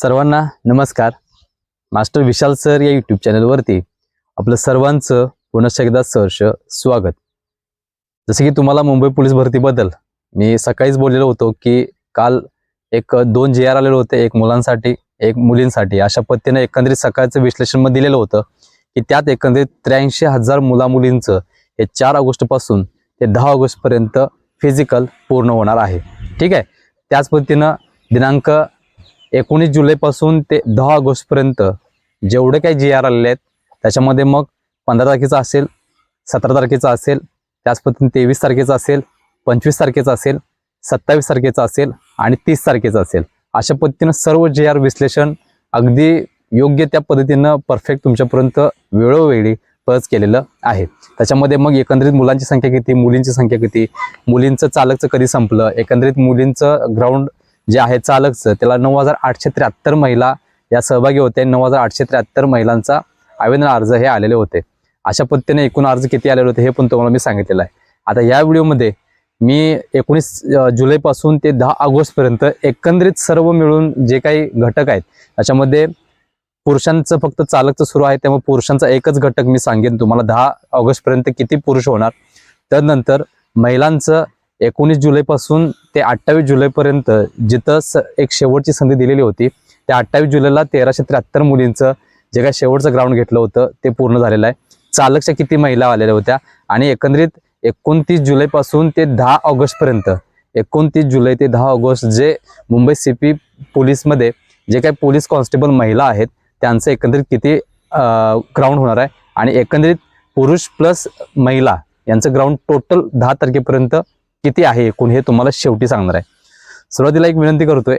सर्वांना नमस्कार. Master Vishal sir या यूट्यूब चॅनलवरती आपलं सर्वांचं पुनश्च एकदा सहर्ष स्वागत. जसं की तुम्हाला मुंबई पोलीस भरतीबद्दल मी सकाळीच बोललेलो होतो की काल एक दोन जे आर आलेले होते एक मुलांसाठी एक मुलींसाठी. अशा पद्धतीने एकंदरीत सकाळचं विश्लेषणमध्ये दिलेलं होतं की त्यात एकंदरीत त्र्याऐंशी हजार मुला मुलींचं हे चार ऑगस्टपासून ते दहा ऑगस्टपर्यंत फिजिकल पूर्ण होणार आहे. ठीक आहे? त्याच पद्धतीनं दिनांक एकोणीस जुलैपासून ते दहा ऑगस्टपर्यंत जेवढे काही जी आर आलेले आहेत त्याच्यामध्ये मग पंधरा तारखेचा असेल सतरा तारखेचा असेल त्याच पद्धतीने तेवीस तारखेचा असेल पंचवीस तारखेचा असेल सत्तावीस तारखेचा असेल आणि तीस तारखेचा असेल. अशा पद्धतीनं सर्व जे आर विश्लेषण अगदी योग्य त्या पद्धतीनं परफेक्ट तुमच्यापर्यंत वेळोवेळी पच केलेलं आहे. त्याच्यामध्ये मग एकंदरीत मुलांची संख्या किती मुलींची संख्या किती मुलींचं चालकचं कधी संपलं एकंदरीत मुलींचं ग्राउंड जे आहे चालकचं त्याला नऊ हजार आठशे त्र्याहत्तर महिला या सहभागी होत्या नऊ हजार आठशे त्र्याहत्तर महिलांचा आवेदन अर्ज हे आलेले होते. अशा पद्धतीने एकूण अर्ज किती आलेले होते हे पण तुम्हाला मी सांगितलेलं आहे. आता या व्हिडिओमध्ये मी एकोणीस जुलैपासून ते दहा ऑगस्टपर्यंत एकंदरीत सर्व मिळून जे काही घटक आहेत त्याच्यामध्ये पुरुषांचं फक्त चालकचं सुरू आहे त्यामुळे पुरुषांचा एकच घटक मी सांगेन तुम्हाला. दहा ऑगस्टपर्यंत किती पुरुष होणार त्यानंतर महिलांचं एकोणीस जुलैपासून ते अठ्ठावीस जुलैपर्यंत जिथं स एक शेवटची संधी दिलेली होती त्या अठ्ठावीस जुलैला तेराशे त्र्याहत्तर मुलींचं जे काय शेवटचं ग्राउंड घेतलं होतं ते पूर्ण झालेलं आहे. चालकच्या किती महिला आलेल्या होत्या आणि एकंदरीत एकोणतीस जुलैपासून ते दहा ऑगस्टपर्यंत एकोणतीस जुलै ते दहा ऑगस्ट जे मुंबई सी पी पोलीसमध्ये जे काही पोलीस कॉन्स्टेबल महिला आहेत त्यांचं एकंदरीत किती ग्राउंड होणार आहे आणि एकंदरीत पुरुष प्लस महिला यांचं ग्राउंड टोटल दहा तारखेपर्यंत किती आहे एकूण हे तुम्हाला शेवटी सांगणार आहे. सुरुवातीला एक विनंती करतोय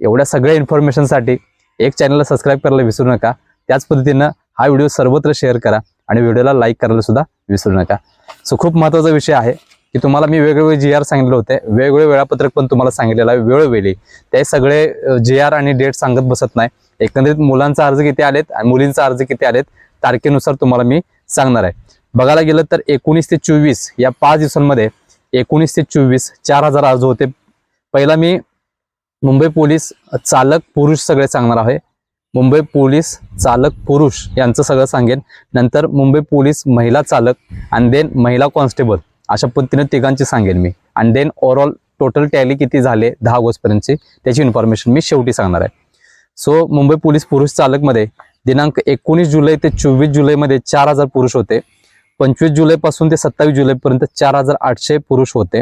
एवढ्या सगळ्या इन्फॉर्मेशनसाठी एक चॅनलला सबस्क्राईब करायला विसरू नका. त्याच पद्धतीनं हा व्हिडिओ सर्वत्र शेअर करा आणि व्हिडिओला लाईक करायला सुद्धा विसरू नका. सो खूप महत्त्वाचा विषय आहे की तुम्हाला मी वेगवेगळे जी आर सांगितले होते वेगवेगळे वेळापत्रक पण तुम्हाला सांगितलेलं आहे वेळोवेळी ते सगळे जे आर आणि डेट सांगत बसत नाही. एकंदरीत मुलांचा अर्ज किती आलेत आणि मुलींचा अर्ज किती आलेत तारखेनुसार तुम्हाला मी सांगणार आहे. बघायला गेलं तर एकोणीस ते चोवीस या पाच दिवसांमध्ये एकोणीस ते चोवीस चार हजार अर्ज होते. पहिला मी मुंबई पोलीस चालक पुरुष सगळे सांगणार आहे. मुंबई पोलीस चालक पुरुष यांचं सगळं सांगेन. नंतर मुंबई पोलीस महिला चालक आणि देन महिला कॉन्स्टेबल अशा पद्धतीने तिघांची सांगेन मी. आणि देन ओव्हरऑल टोटल टॅली किती झाले? दहा ऑगस्टपर्यंतची त्याची इन्फॉर्मेशन मी शेवटी सांगणार आहे. सो मुंबई पोलीस पुरुष चालकमध्ये दिनांक एकोणीस जुलै ते चोवीस जुलैमध्ये चार हजार पुरुष होते. पंचवीस जुलैपासून ते सत्तावीस जुलैपर्यंत चार हजार आठशे पुरुष होते.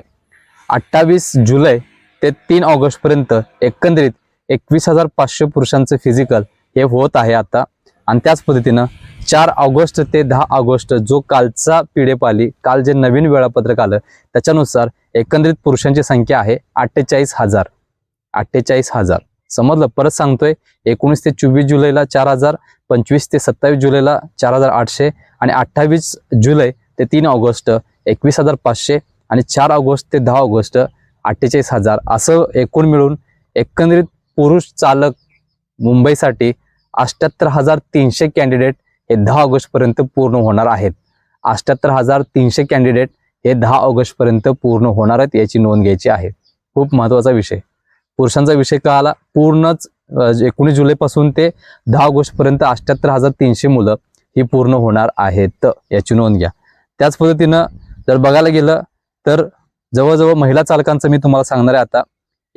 अठ्ठावीस जुलै ते तीन ऑगस्टपर्यंत एकंदरीत एकवीस हजार पाचशे पुरुषांचं फिजिकल हे होत आहे आता. आणि त्याच पद्धतीनं चार ऑगस्ट ते दहा ऑगस्ट जो कालचा पिढेप आली काल जे नवीन वेळापत्रक आलं त्याच्यानुसार एकंदरीत पुरुषांची संख्या आहे अठ्ठेचाळीस हजार. अठ्ठेचाळीस हजार. समजलं? परत सांगतोय एकोणीस ते चोवीस जुलैला चार हजार पंचवीस ते सत्तावीस जुलैला चार हजार आठशे आणि अठ्ठावीस जुलै ते तीन ऑगस्ट एकवीस हजार पाचशे आणि चार ऑगस्ट ते दहा ऑगस्ट अठ्ठेचाळीस हजार. असं एकूण मिळून एकंदरीत पुरुष चालक मुंबईसाठी अष्ट्याहत्तर हजार तीनशे कॅन्डिडेट हे दहा ऑगस्टपर्यंत पूर्ण होणार आहेत. अष्ट्याहत्तर हजार तीनशे कॅन्डिडेट हे दहा ऑगस्टपर्यंत पूर्ण होणार आहेत याची नोंद घ्यायची आहे. खूप महत्त्वाचा विषय. पुरुषांचा विषय का आला पूर्णच एकोणीस जुलैपासून ते दहा ऑगस्टपर्यंत अष्ट्याहत्तर हजार तीनशे मुलं ही पूर्ण होणार आहेत याची नोंद घ्या. त्याच पद्धतीनं जर बघायला गेलं तर जवळजवळ महिला चालकांचं मी तुम्हाला सांगणार आहे आता.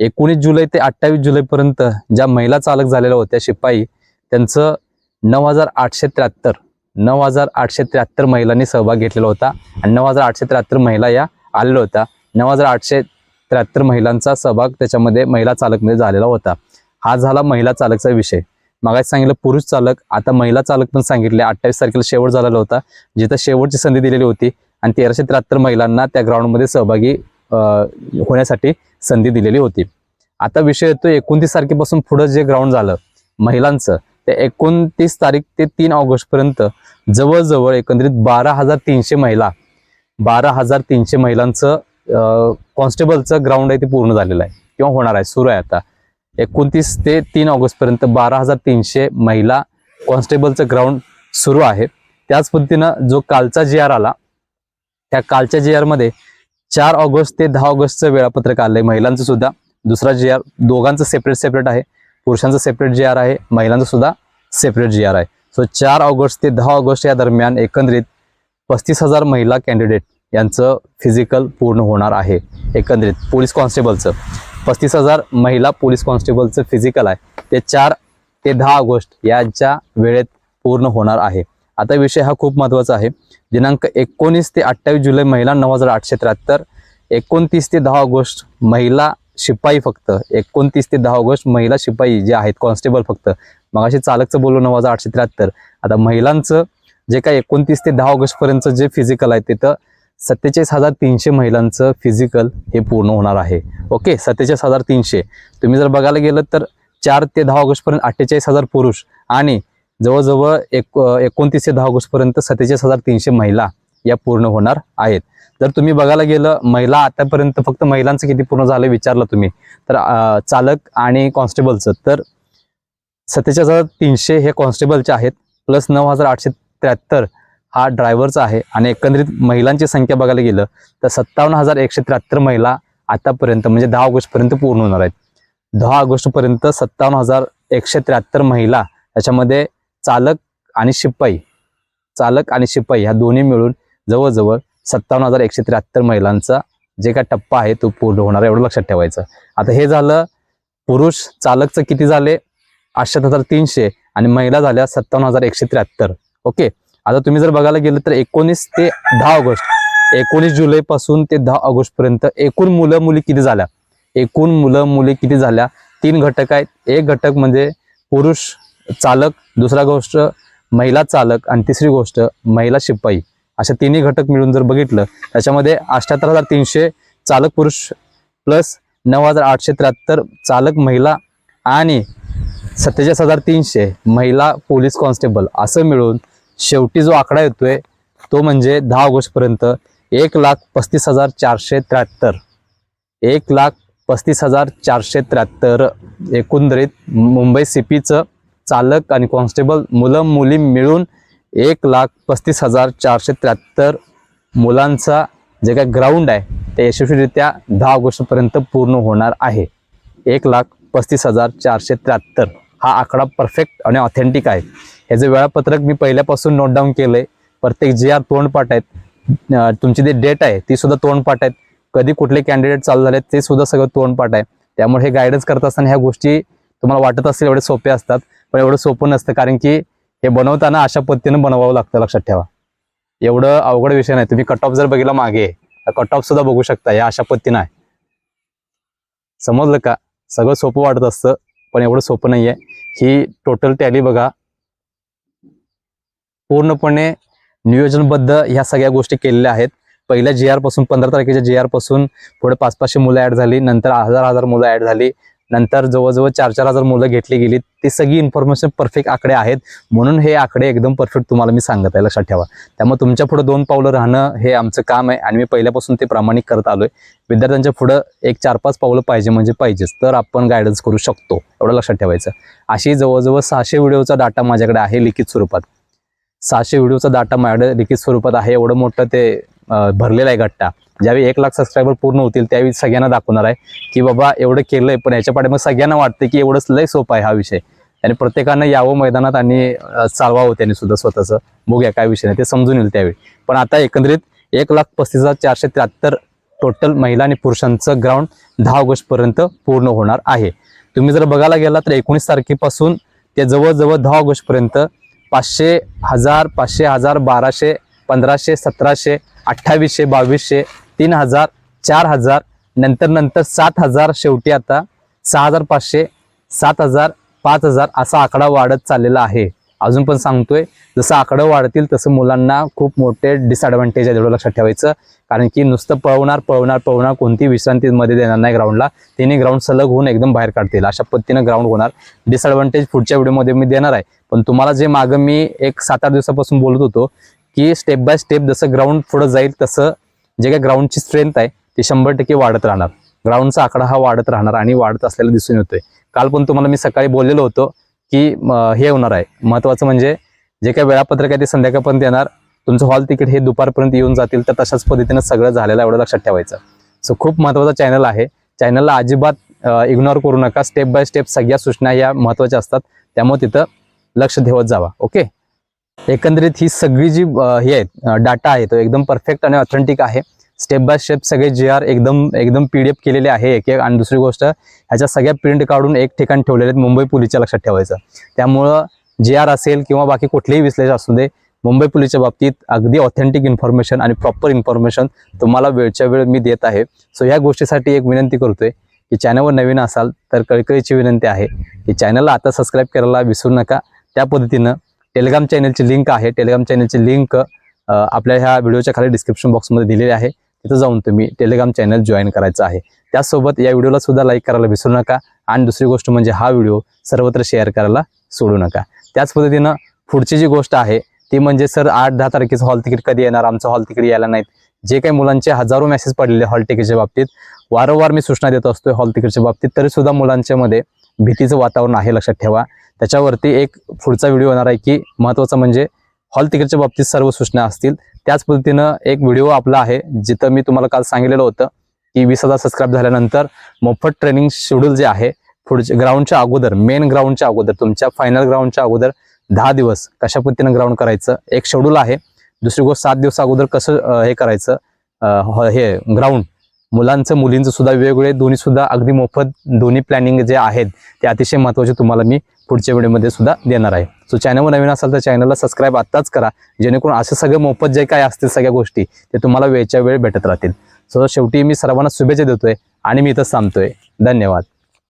एकोणीस जुलै ते अठ्ठावीस जुलैपर्यंत ज्या महिला चालक झालेल्या होत्या शिपाई त्यांचं नऊ हजार आठशे त्र्याहत्तर नऊ हजार आठशे त्र्याहत्तर महिलांनी सहभाग घेतलेला होता आणि नऊ हजार आठशे त्र्याहत्तर महिला या आलेल्या होत्या. नऊ हजार आठशे त्र्याहत्तर महिलांचा सहभाग त्याच्यामध्ये महिला चालकमध्ये झालेला होता. हा झाला महिला चालकचा विषय. मागायचं सांगितलं पुरुष चालक आता महिला चालक पण सांगितले अठ्ठावीस तारखेला शेवट झालेला होता. जिथं शेवटची संधी दिलेली होती आणि तेराशे त्र्याहत्तर महिलांना त्या ग्राउंडमध्ये सहभागी अं, होण्यासाठी संधी दिलेली होती. आता विषय येतो एकोणतीस तारखेपासून पुढं जे ग्राउंड झालं महिलांचं ते एकोणतीस तारीख ते तीन ऑगस्टपर्यंत जवळजवळ एकंदरीत बारा हजार तीनशे महिला बारा हजार तीनशे महिलांचं कॉन्स्टेबलचं ग्राउंड आहे ते पूर्ण झालेलं आहे किंवा होणार आहे सुरू आहे आता. एकोणतीस ते तीन ऑगस्टपर्यंत बारा हजार तीनशे महिला कॉन्स्टेबलचं ग्राउंड सुरू आहे. त्याच पद्धतीनं जो कालचा जी आर आला त्या कालच्या जी आरमध्ये चार ऑगस्ट ते दहा ऑगस्टचं वेळापत्रक आलंय महिलांचं सुद्धा. दुसरा जी आर दोघांचं सेपरेट सेपरेट आहे. पुरुषांचं सेपरेट जी आर आहे महिलांचं सुद्धा सेपरेट जी आर आहे. सो चार ऑगस्ट ते दहा ऑगस्ट या दरम्यान एकंदरीत पस्तीस हजार महिला कॅन्डिडेट यांचं फिजिकल पूर्ण होणार आहे. एकंदरीत पोलीस कॉन्स्टेबलचं. पस्तीस हजार महिला पोलीस कॉन्स्टेबलचं फिजिकल आहे. ते चार ते दहा ऑगस्ट यांच्या वेळेत पूर्ण होणार आहे. आता विषय हा खूप महत्त्वाचा आहे. दिनांक एकोणीस ते अठ्ठावीस जुलै महिला नऊ हजार आठशे त्र्याहत्तर एकोणतीस ते दहा ऑगस्ट महिला शिपाई फक्त एकोणतीस ते दहा ऑगस्ट महिला शिपाई जे आहेत कॉन्स्टेबल फक्त. मगाशी चालकचं बोललो नऊ हजार आठशे त्र्याहत्तर. आता महिलांचं जे काय एकोणतीस ते दहा ऑगस्टपर्यंत जे फिजिकल आहे तिथं सत्तेचाळीस हजार तीनशे महिलांचं फिजिकल हे पूर्ण होणार आहे. ओके सत्तेचाळीस हजार तीनशे. तुम्ही जर बघायला गेलं तर चार ते दहा ऑगस्टपर्यंत अठ्ठेचाळीस हजार पुरुष आणि जवळजवळ एक एकोणतीस ते दहा ऑगस्टपर्यंत सत्तेचाळीस हजार तीनशे महिला या पूर्ण होणार आहेत. जर तुम्ही बघायला गेलं महिला आतापर्यंत फक्त महिलांचं किती पूर्ण झालं विचारलं तुम्ही तर चालक आणि कॉन्स्टेबलचं तर सत्तेचाळीस हजार तीनशे हे कॉन्स्टेबलचे आहेत प्लस नऊ हजार आठशे त्र्याहत्तर हा ड्रायव्हरचा आहे आणि एकंदरीत महिलांची संख्या बघायला गेलं तर सत्तावन्न हजार एकशे त्र्याहत्तर महिला आतापर्यंत म्हणजे दहा ऑगस्टपर्यंत पूर्ण होणार आहेत. दहा ऑगस्टपर्यंत सत्तावन्न हजार एकशे त्र्याहत्तर महिला याच्यामध्ये चालक आणि शिपाई चालक आणि शिपाई ह्या दोन्ही मिळून जवळजवळ सत्तावन्न हजार एकशे त्र्याहत्तर महिलांचा जे काय टप्पा आहे तो पूर्ण होणार एवढं लक्षात ठेवायचं. आता हे झालं पुरुष चालकचं किती झाले? आठशे हजार तीनशे आणि महिला झाल्या सत्तावन्न हजार एकशे त्र्याहत्तर. ओके? आता तुम्ही जर बघायला गेलं तर एकोणीस ते दहा ऑगस्ट एकोणीस जुलै पासून ते दहा ऑगस्ट पर्यंत एकूण मुलं मुली किती झाल्या? एकूण मुलं मुली किती झाल्या? तीन घटक आहेत. एक घटक म्हणजे पुरुष चालक दुसरा गोष्ट महिला चालक आणि तिसरी गोष्ट महिला शिपाई. अशा तिन्ही घटक मिळून जर बघितलं त्याच्यामध्ये अठ्याहत्तर हजार तीनशे चालक पुरुष प्लस नऊ हजार आठशे त्र्याहत्तर चालक महिला आणि सत्तेचाळीस हजार तीनशे महिला पोलीस कॉन्स्टेबल असं मिळून शेवटी जो आकडा येतोय तो म्हणजे दहा ऑगस्टपर्यंत एक लाख पस्तीस हजार चारशे त्र्याहत्तर. एक लाख पस्तीस हजार चारशे त्र्याहत्तर एकंदरीत मुंबई सिपीचं चालक आणि कॉन्स्टेबल मुलं मुली मिळून एक लाख पस्तीस हजार चारशे त्र्याहत्तर मुलांचा जे काय ग्राउंड आहे ते यशस्वीरित्या दहा ऑगस्टपर्यंत पूर्ण होणार आहे. एक लाख पस्तीस हजार चारशे त्र्याहत्तर. हा आकडा परफेक्ट आणि ऑथेंटिक आहे. ह्याचं वेळापत्रक मी पहिल्यापासून नोट डाऊन केलंय प्रत्येक जे आर तोंडपाठ आहेत तुमची जी डेट आहे ती सुद्धा तोंडपाठ आहेत. कधी कुठले कॅन्डिडेट चालू झाले ते सुद्धा सगळं तोंडपाठ आहे. त्यामुळे हे गायडन्स करत असताना ह्या गोष्टी तुम्हाला वाटत असतील एवढे सोपे असतात पण एवढं सोपं नसतं. कारण की हे बनवताना अशा पद्धतीनं बनवावं लागतं लक्षात ठेवा. एवढं अवघड विषय नाही. तुम्ही कट ऑफ जर बघितला मागे कट ऑफ सुद्धा बघू शकता. या अशा पद्धतीनं आहे. समजलं का? सगळं सोपं वाटत असतं. पण एवढं सोपं नाहीये. ही टोटल टॅली बघा. पूर्णपणे नियोजनबद्ध ह्या सगळ्या गोष्टी केलेल्या आहेत. पहिल्या जी आरपासून पंधरा तारखेच्या जी आरपासून पुढे पाच पाचशे मुलं ऍड झाली. नंतर हजार हजार मुलं ऍड झाली. नंतर जवळजवळ चार चार हजार मुलं घेतली गेली ती सगळी इन्फॉर्मेशन परफेक्ट आकडे आहेत. म्हणून हे आकडे एकदम परफेक्ट तुम्हाला मी सांगत आहे. लक्षात ठेवा. त्यामुळे तुमच्यापुढे दोन पावलं राहणं हे आमचं काम आहे आणि मी पहिल्यापासून ते प्रामाणिक करत आलोय. विद्यार्थ्यांच्या पुढं एक चार पाच पावलं पाहिजे म्हणजे पाहिजेच. तर आपण गायडन्स करू शकतो. एवढं लक्षात ठेवायचं. अशी जवळजवळ सहाशे व्हिडिओचा डाटा माझ्याकडे आहे लिखित स्वरूपात. सहाशे व्हिडिओचा डाटा माझ्याकडे लिखित स्वरूपात आहे. एवढं मोठं ते भरलेला भरलेलं आहे गट्टा. ज्यावेळी एक लाख सबस्क्रायबर पूर्ण होतील त्यावेळी सगळ्यांना दाखवणार आहे की बाबा एवढं केलंय पण याच्या पाठी मग सगळ्यांना वाटतं की एवढंच लय सोपं आहे हा विषय. आणि प्रत्येकानं यावं मैदानात आणि चालवावं त्यांनी सुद्धा स्वतःचं. बघूया काय विषय नाही ते समजून येईल त्यावेळी. पण आता एकंदरीत एक लाख पस्तीस हजार चारशे त्र्याहत्तर टोटल महिला आणि पुरुषांचं ग्राउंड दहा ऑगस्टपर्यंत पूर्ण होणार आहे. तुम्ही जर बघायला गेला तर एकोणीस तारखेपासून ते जवळजवळ दहा ऑगस्टपर्यंत पाचशे हजार पाचशे हजार बाराशे पंधराशे सतराशे अठ्ठावीसशे बावीसशे तीन हजार चार हजार नंतर नंतर सात हजार शेवटी आता सहा हजार पाचशे सात हजार पाच हजार असा आकडा वाढत चाललेला आहे. अजून पण सांगतोय जसं आकडं वाढतील तसं मुलांना खूप मोठे डिसएडव्हान्टेज आहे एवढं लक्षात ठेवायचं. कारण की नुसतं पळवणार पळवणार पळवणार कोणती विश्रांतीमध्ये देणार नाही ग्राउंडला तिने ग्राउंड सलग होऊन एकदम बाहेर काढतील. अशा पद्धतीनं ग्राउंड होणार. डिसएडव्हान्टेज पुढच्या व्हिडिओमध्ये मी देणार आहे. पण तुम्हाला जे मागं मी एक सात आठ दिवसापासून बोलत होतो की स्टेप बाय स्टेप जसं ग्राउंड पुढं जाईल तसं जे काही ग्राउंडची स्ट्रेंथ आहे ती शंभर टक्के वाढत राहणार. ग्राउंडचा आकडा हा वाढत राहणार आणि वाढत असलेला दिसून येतोय. काल पण तुम्हाला मी सकाळी बोललेलो होतो की हे होणार आहे. महत्वाचं म्हणजे जे काही वेळापत्रक आहे ते संध्याकाळपर्यंत येणार. तुमचं हॉल तिकीट हे दुपारपर्यंत येऊन जातील तर तशाच पद्धतीनं सगळं झालेलं एवढं लक्षात ठेवायचं. सो खूप महत्त्वाचा चॅनल आहे. चॅनलला अजिबात इग्नोर करू नका. स्टेप बाय स्टेप सगळ्या सूचना या महत्त्वाच्या असतात. त्यामुळे तिथं लक्ष ठेवत जावा. ओके एकंदरीत ही सगळी जी हे आहेत डाटा आहे तो एकदम परफेक्ट आणि ऑथेंटिक आहे. स्टेप बाय स्टेप सगळे जे आर एकदम एकदम पी डी एफ केलेले आहे एक एक. आणि दुसरी गोष्ट ह्याच्या सगळ्या प्रिंट काढून एक ठिकाण ठेवलेले आहेत मुंबई पोलीसच्या लक्षात ठेवायचं. त्यामुळं जे आर असेल किंवा बाकी कुठलेही विश्लेषण असू दे मुंबई पोलीसच्या बाबतीत अगदी ऑथेंटिक इन्फॉर्मेशन आणि प्रॉपर इन्फॉर्मेशन तुम्हाला वेळच्या वेळ मी देत आहे. सो ह्या गोष्टीसाठी एक विनंती करतोय की चॅनलवर नवीन असाल तर कळकळीची विनंती आहे की चॅनलला आता सबस्क्राईब करायला विसरू नका. त्या पद्धतीनं टेलिग्राम चॅनलची लिंक आहे. टेलिग्राम चॅनलची लिंक आपल्या ह्या व्हिडिओच्या खाली डिस्क्रिप्शन बॉक्समध्ये दिलेली आहे. तिथं जाऊन तुम्ही टेलिग्राम चॅनल जॉईन करायचं आहे. त्याचसोबत या व्हिडिओला सुद्धा लाईक करायला विसरू नका. आणि दुसरी गोष्ट म्हणजे हा व्हिडिओ सर्वत्र शेअर करायला सोडू नका. त्याच पद्धतीनं पुढची जी गोष्ट आहे ती म्हणजे सर आठ दहा तारखेचं हॉल तिकीट कधी येणार? आमचं हॉल तिकीट यायला नाहीत. जे काही मुलांचे हजारो मेसेज पडलेले हॉल तिकीटच्या बाबतीत वारंवार मी सूचना देत असतोय हॉल तिकीटच्या बाबतीत. तरी सुद्धा मुलांच्या मध्ये भीतीचं वातावरण आहे लक्षात ठेवा. त्याच्यावरती एक पुढचा व्हिडिओ होणार आहे की महत्त्वाचं म्हणजे हॉल तिकीटच्या बाबतीत सर्व सूचना असतील. त्याच पद्धतीनं एक व्हिडिओ आपला आहे जिथं मी तुम्हाला काल सांगितलेलं होतं की वीस हजार सबस्क्राईब झाल्यानंतर मोफत ट्रेनिंग शेड्यूल जे आहे पुढचे ग्राउंडच्या अगोदर मेन ग्राउंडच्या अगोदर तुमच्या फायनल ग्राउंडच्या अगोदर दहा दिवस कशा पद्धतीनं ग्राउंड करायचं एक शेड्यूल आहे. दुसरी गोष्ट सात दिवस अगोदर कसं हे करायचं हे ग्राउंड मुलांचं मुलींचं सुद्धा वेगवेगळे दोन्ही सुद्धा अगदी मोफत दोन्ही प्लॅनिंग जे आहेत ते अतिशय महत्त्वाचे तुम्हाला मी पुढच्या व्हिडिओमध्ये सुद्धा देणार आहे. सो चॅनलवर नवीन असाल तर चॅनलला सबस्क्राईब आत्ताच करा जेणेकरून असे सगळे मोफत जे काय असतील सगळ्या गोष्टी ते तुम्हाला वेळच्या वेळ भेटत राहतील. सो शेवटी मी सर्वांना शुभेच्छा देतोय आणि मी इथं थांबतोय. धन्यवाद.